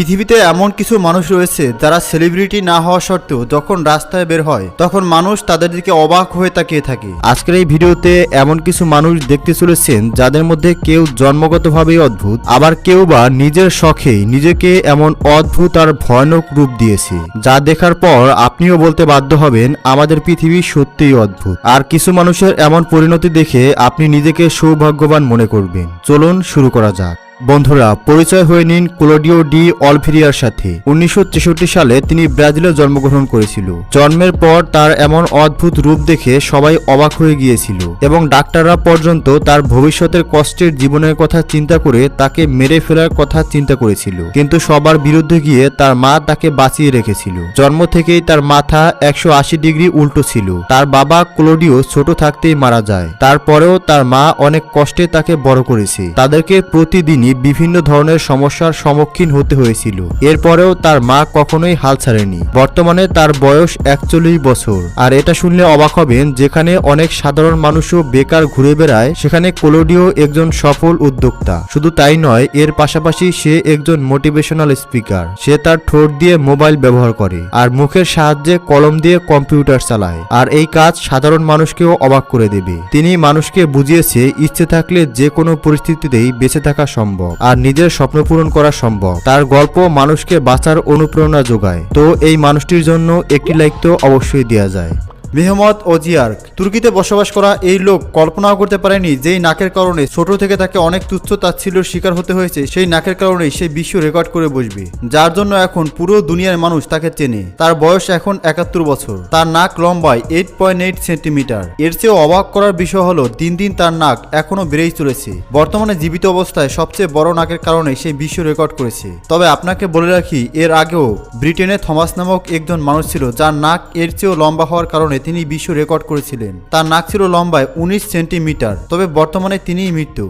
পৃথিবীতে এমন কিছু মানুষ রয়েছে যারা সেলিব্রিটি না হওয়া সত্ত্বেও যখন রাস্তায় বের হয়, তখন মানুষ তাদের দিকে অবাক হয়ে তাকিয়ে থাকে। আজকের এই ভিডিওতে এমন কিছু মানুষ দেখতে চলেছেন যাদের মধ্যে কেউ জন্মগতভাবেই অদ্ভুত, আবার কেউ বা নিজের শখেই নিজেকে এমন অদ্ভুত আর ভয়ানক রূপ দিয়েছে। যা দেখার পর আপনিও বলতে বাধ্য হবেন, আমাদের পৃথিবী সত্যিই অদ্ভুত। আর কিছু মানুষের এমন পরিণতি দেখে আপনি নিজেকে সৌভাগ্যবান মনে করবেন। চলুন শুরু করা যাক। বন্ধুরা, পরিচয় হয়ে নিন ক্লোডিও ডি অলভেরিয়ার সাথে। উনিশশো তেষট্টি সালে তিনি ব্রাজিলে জন্মগ্রহণ করেছিল। জন্মের পর তার এমন অদ্ভুত রূপ দেখে সবাই অবাক হয়ে গিয়েছিল এবং ডাক্তাররা পর্যন্ত তার ভবিষ্যতের কষ্টের জীবনের কথা চিন্তা করে তাকে মেরে ফেলার কথা চিন্তা করেছিল। কিন্তু সবার বিরুদ্ধে গিয়ে তার মা তাকে বাঁচিয়ে রেখেছিল। জন্ম থেকেই তার মাথা একশো আশি ডিগ্রি উল্টো ছিল। তার বাবা ক্লোডিও ছোট থাকতেই মারা যায়। তারপরেও তার মা অনেক কষ্টে তাকে বড় করেছে। তাদেরকে প্রতিদিনই বিভিন্ন ধরনের সমস্যার সম্মুখীন হতে হয়েছিল। এরপরেও তার মা কখনোই হাল ছাড়েনি। বর্তমানে তার বয়স একচল্লিশ বছর। আর এটা শুনলে অবাক হবেন, যেখানে অনেক সাধারণ মানুষও বেকার ঘুরে বেড়ায়, সেখানে কোলোডিও একজন সফল উদ্যোক্তা। শুধু তাই নয়, এর পাশাপাশি সে একজন মোটিভেশনাল স্পিকার। সে তার ঠোঁট দিয়ে মোবাইল ব্যবহার করে, আর মুখের সাহায্যে কলম দিয়ে কম্পিউটার চালায়। আর এই কাজ সাধারণ মানুষকেও অবাক করে দেবে। তিনি মানুষকে বুঝিয়েছে, ইচ্ছে থাকলে যে কোনো পরিস্থিতিতেই বেঁচে থাকা সম্ভব। আর নিজের স্বপ্ন পূরণ করা সম্ভব। তার গল্প মানুষকে বাঁচার অনুপ্রেরণা যোগায়। তো এই মানুষটির জন্য একটি লাইক তো অবশ্যই দেওয়া যায়। মেহমদ ওজিয়ার্ক তুর্কিতে বসবাস করা এই লোক কল্পনাও করতে পারেনি যেই নাকের কারণে ছোট থেকে তাকে অনেক তুচ্ছ তাচ্ছিল্যের শিকার হতে হয়েছে, সেই নাকের কারণেই সে বিশ্ব রেকর্ড করে বসবে। যার জন্য এখন পুরো দুনিয়ার মানুষ তাকে চেনে। তার বয়স এখন একাত্তর বছর। তার নাক লম্বায় এইট পয়েন্ট এইট সেন্টিমিটার এর চেয়েও অবাক করার বিষয় হলো, দিন দিন তার নাক এখনও বেড়েই চলেছে। বর্তমানে জীবিত অবস্থায় সবচেয়ে বড় নাকের কারণে সে বিশ্ব রেকর্ড করেছে। তবে আপনাকে বলে রাখি, এর আগেও ব্রিটেনে থমাস নামক একজন মানুষ ছিল যার নাক এর চেয়েও লম্বা হওয়ার কারণে তিনি বিশ্ব রেকর্ড করেছিলেন। তার নাক ছিল লম্বায় উনিশ সেন্টিমিটার, তবে বর্তমানে তিনিই মৃত্যু।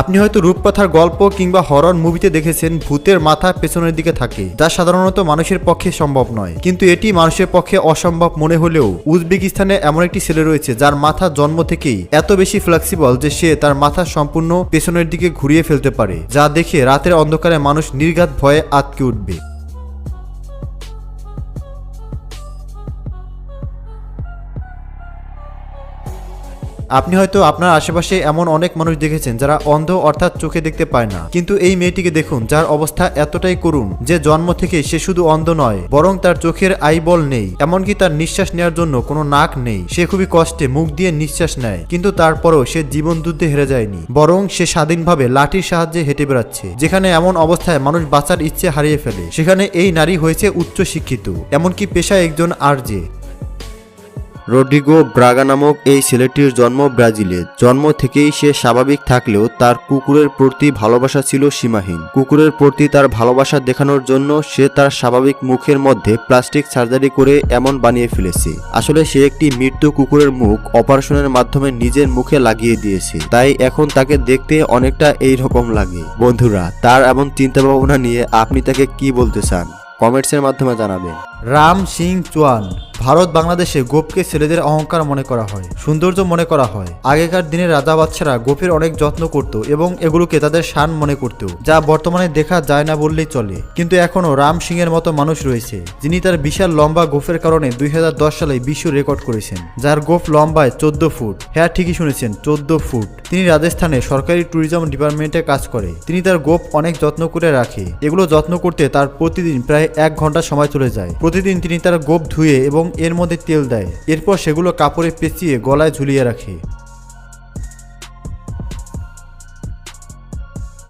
আপনি হয়তো রূপকথার গল্প কিংবা হরর মুভিতে দেখেছেন, ভূতের মাথা পেছনের দিকে থাকে, যা সাধারণত মানুষের পক্ষে সম্ভব নয়। কিন্তু এটি মানুষের পক্ষে অসম্ভব মনে হলেও উজবেকিস্তানে এমন একটি ছেলে রয়েছে, যার মাথা জন্ম থেকেই এত বেশি ফ্লেক্সিবল যে সে তার মাথা সম্পূর্ণ পেছনের দিকে ঘুরিয়ে ফেলতে পারে, যা দেখে রাতের অন্ধকারে মানুষ নির্ঘাত ভয়ে আটকে উঠবে। আপনি হয়তো আপনার আশেপাশে এমন অনেক মানুষ দেখেছেন যারা অন্ধ অর্থাৎ চোখে দেখতে পায় না। কিন্তু এই মেয়েটিকে দেখুন, যার অবস্থা এতটাই করুণ যে জন্ম থেকে সে শুধু অন্ধ নয়, বরং তার চোখের আইবল নেই, এমনকি তার নিঃশ্বাস নেওয়ার জন্য কোনো নাক নেই। সে খুবই কষ্টে মুখ দিয়ে নিঃশ্বাস নেয়, কিন্তু তারপরও সে জীবন যুদ্ধে হেরে যায়নি, বরং সে স্বাধীনভাবে লাঠির সাহায্যে হেঁটে বেড়াচ্ছে, যেখানে এমন অবস্থায় মানুষ বাঁচার ইচ্ছে হারিয়ে ফেলে। সেখানে এই নারী হয়েছে উচ্চ শিক্ষিত এমনকি পেশায় একজন আরজে রড্রিগো ব্রাগা নামক এই ছেলেটির জন্ম ব্রাজিলে। জন্ম থেকেই সে স্বাভাবিক থাকলেও তার কুকুরের প্রতি ভালোবাসা ছিল সীমাহীন। কুকুরের প্রতি তার ভালোবাসা দেখানোর জন্য সে তার স্বাভাবিক মুখের মধ্যে প্লাস্টিক সার্জারি করে এমন বানিয়ে ফেলেছে। আসলে সে একটি মৃত্যু কুকুরের মুখ অপারেশনের মাধ্যমে নিজের মুখে লাগিয়ে দিয়েছে। তাই এখন তাকে দেখতে অনেকটা এই রকম লাগে। বন্ধুরা, তার এমন চিন্তা ভাবনা নিয়ে আপনি তাকে কি বলতে চান? কমেন্টসের মাধ্যমে জানাবেন। রাম সিং চৌহান। ভারত বাংলাদেশে গোপকে ছেলেদের অহংকার মনে করা হয়, সৌন্দর্য মনে করা হয়। আগেকার দিনে রাজা বাচ্চারা গোপের অনেক যত্ন করত এবং এগুলোকে তাদের শান মনে করত, যা বর্তমানে দেখা যায় না বললেই চলে। কিন্তু এখনও রাম সিং এর মতো মানুষ রয়েছে, যিনি তার বিশাল লম্বা গোফের কারণে দুই হাজার দশ সালে বিশ্ব রেকর্ড করেছেন, যার গোফ লম্বায় চোদ্দ ফুট। হ্যাঁ ঠিকই শুনেছেন, চোদ্দ ফুট। তিনি রাজস্থানে সরকারি ট্যুরিজম ডিপার্টমেন্টে কাজ করে। তিনি তার গোপ অনেক যত্ন করে রাখে। এগুলো যত্ন করতে তার প্রতিদিন প্রায় এক ঘণ্টা সময় চলে যায়। প্রতিদিন তিনি তার গোপ ধুয়ে এবং এর মধ্যে তেল দেয়। এরপর সেগুলো কাপড়ে পেঁচিয়ে গলায় ঝুলিয়ে রাখে।